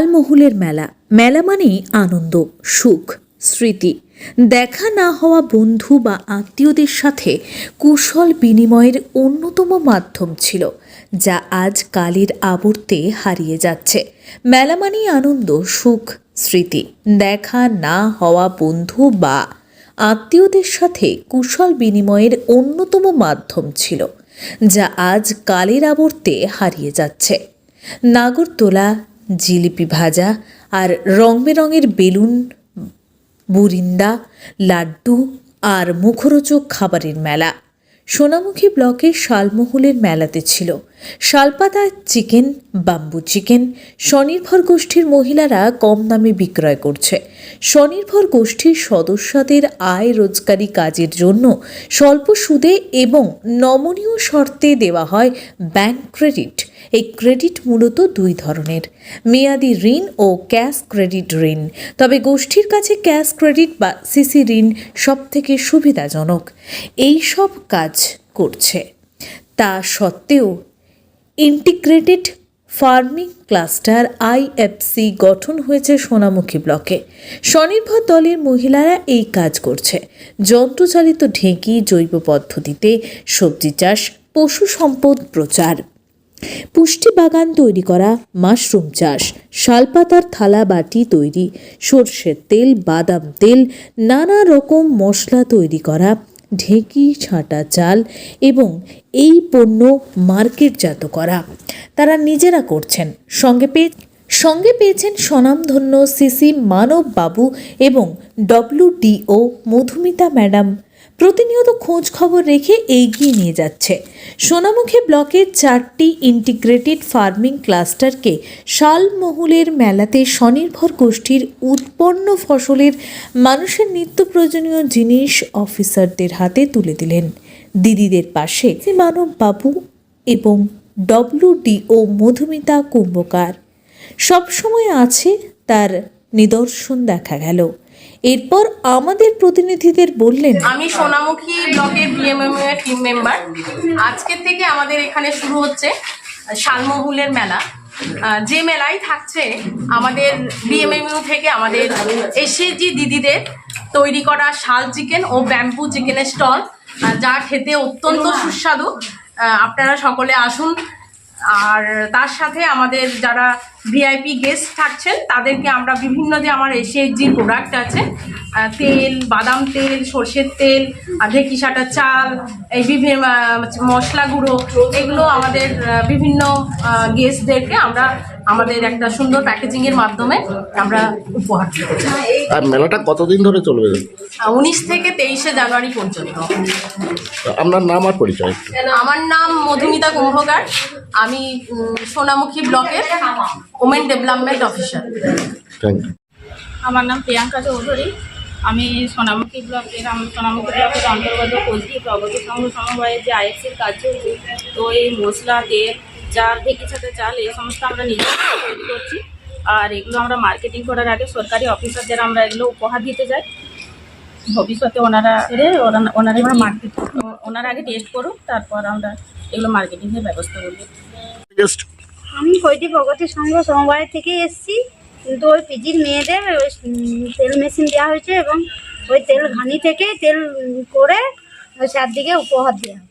শালমহুলের মেলা। মেলা মানেই আনন্দ, সুখ, স্মৃতি। দেখা না হওয়া বন্ধু বা আত্মীয়দের সাথে কুশল বিনিময়ের অন্যতম মাধ্যম ছিল, যা আজ কালের আবর্তে হারিয়ে যাচ্ছে। মেলা মানেই আনন্দ, সুখ, স্মৃতি। দেখা না হওয়া বন্ধু বা আত্মীয়দের সাথে কুশল বিনিময়ের অন্যতম মাধ্যম ছিল, যা আজ কালের আবর্তে হারিয়ে যাচ্ছে। নাগরদোলা জিলিপি ভাজা আর রং বেরঙের বেলুন বুরিন্দা লাড্ডু আর মুখরোচক খাবারের মেলা। সোনামুখী ব্লকের শালমহুলের মেলাতে ছিল। শালপাতা, চিকেন, বাম্বু চিকেন, স্বনির্ভর গোষ্ঠীর মহিলারা কম দামে বিক্রয় করছে। স্বনির্ভর গোষ্ঠীর সদস্যদের আয় রোজগারি কাজের জন্য স্বল্প সুদে এবং নমনীয় শর্তে দেওয়া হয় ব্যাংক ক্রেডিট। এই ক্রেডিট মূলত দুই ধরনের, মেয়াদি ঋণ ও ক্যাশ ক্রেডিট ঋণ। তবে গোষ্ঠীর কাছে ক্যাশ ক্রেডিট বা সিসি ঋণ সবথেকে সুবিধাজনক। এই সব কাজ করছে। তা সত্ত্বেও ইন্টিগ্রেটেড ফার্মিং ক্লাস্টার আইএফসি গঠন হয়েছে সোনামুখী ব্লকে। স্বনির্ভর দলের মহিলারা এই কাজ করছে। যন্ত্রচালিত ঢেঁকি, জৈব পদ্ধতিতে সবজি চাষ, পশু সম্পদ প্রচার। পুষ্টি বাগান তৈরি করা, মাশরুম চাষ, শালপাতার থালা বাটি তৈরি, সর্ষের তেল, বাদাম তেল, নানা রকম মশলা তৈরি করা, ঢেঁকি, ছাঁটা চাল এবং এই পণ্য মার্কেটজাত করা। তারা নিজেরা করছেন। সঙ্গে পেয়ে সঙ্গে পেয়েছেন স্বনামধন্য সিসি মানব বাবু এবং ডব্লিউডিও মধুমিতা ম্যাডাম প্রতিনিয়ত খোঁজ খবর রেখে এগিয়ে নিয়ে যাচ্ছে। সোনামুখী ব্লকের চারটি ইন্টিগ্রেটেড ফার্মিং ক্লাস্টারকে শালমহুলের মেলাতে স্বনির্ভর গোষ্ঠীর উৎপন্ন ফসলের মানুষের নিত্য প্রয়োজনীয় জিনিস অফিসারদের হাতে তুলে দিলেন। দিদিদের পাশে মানব বাবু এবং ডব্লিউডিও মধুমিতা কুম্ভকার। সবসময় আছে তার নিদর্শন দেখা গেল। এরপর আমাদের প্রতিনিধিদের বললেন, আমি সোনামুখী ব্লকের বিএমএম এর টিম মেম্বার আজকের থেকে আমাদের এখানে শুরু হচ্ছে শালমহুলের মেলা। যে মেলায় থাকছে আমাদের বিএমএমইউ থেকে আমাদের এসএজি দিদিদের তৈরি করা শাল চিকেন ও ব্যাম্বু চিকেনের স্টল যা খেতে অত্যন্ত সুস্বাদু। আপনারা সকলে আসুন আর তার সাথে আমাদের যারা ভিআইপি গেস্ট থাকছেন, তাদেরকে আমরা বিভিন্ন যে আমার এসএইচজি প্রোডাক্ট আছে তেল, বাদাম তেল, সর্ষের তেল ঢেকি সাটা চাল, এই বিভিন্ন মশলা গুঁড়ো, এগুলো আমাদের বিভিন্ন গেস্টদেরকে আমরা আমাদের একটা সুন্দর প্যাকেজিংয়ের মাধ্যমে আমরা উপহার আর মেলাটা কতদিন ধরে চলবে? উনিশ থেকে তেইশে জানুয়ারি পর্যন্ত। আপনার নাম আর পরিচয় আমার নাম মধুমিতা কুম্ভকার। আমি সোনামুখী ব্লকের women development officer. Thank you আমার নাম প্রিয়াঙ্কা চৌধুরী। আমি সোনামুখী ব্লকের আমি সোনামুখী ব্লকের অন্তর্গত কোচি প্রগতি সংঘ সমবায়ে যে আইএসসির কাজ চলছে তো এই মশলা তেল চাল ঢেকি সাথে চাল এই সমস্ত আমরা নিজেরা তৈরি করছি। আর এগুলো আমরা মার্কেটিং করার আগে সরকারি অফিসারদের আমরা এগুলো উপহার দিতে যাই ভবিষ্যতে ওনারা ওনারা মার্কেট ওনারা আগে টেস্ট করুক তারপর আমরা এগুলো মার্কেটিংয়ের ব্যবস্থা করব। আমি কৈদি প্রগতি সংঘ সমবায় থেকে এসেছি কিন্তু ওই পিজির মেয়েদের ওই তেল মেশিন দেওয়া হয়েছে এবং ওই তেল ঘানি থেকে তেল করে ওই চারদিকে উপহার দেওয়া হবে।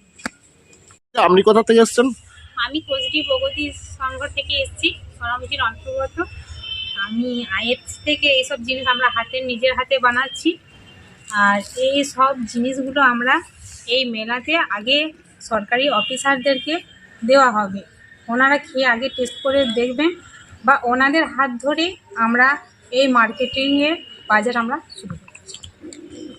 আপনি কোথা থেকে এসছেন? আমি কোচডি প্রগতি সংঘ থেকে এসেছি সোনামুখীর অন্তর্গত। আমি আইএফসি থেকে এইসব জিনিস আমরা হাতে, নিজের হাতে বানাচ্ছি। আর এই সব জিনিসগুলো আমরা এই মেলাতে আগে সরকারি অফিসারদেরকে দেওয়া হবে। ওনারা খেয়ে আগে টেস্ট করে দেখবেন বা ওনাদের হাত ধরে আমরা এই মার্কেটিংয়ের বাজার আমরা শুরু করব।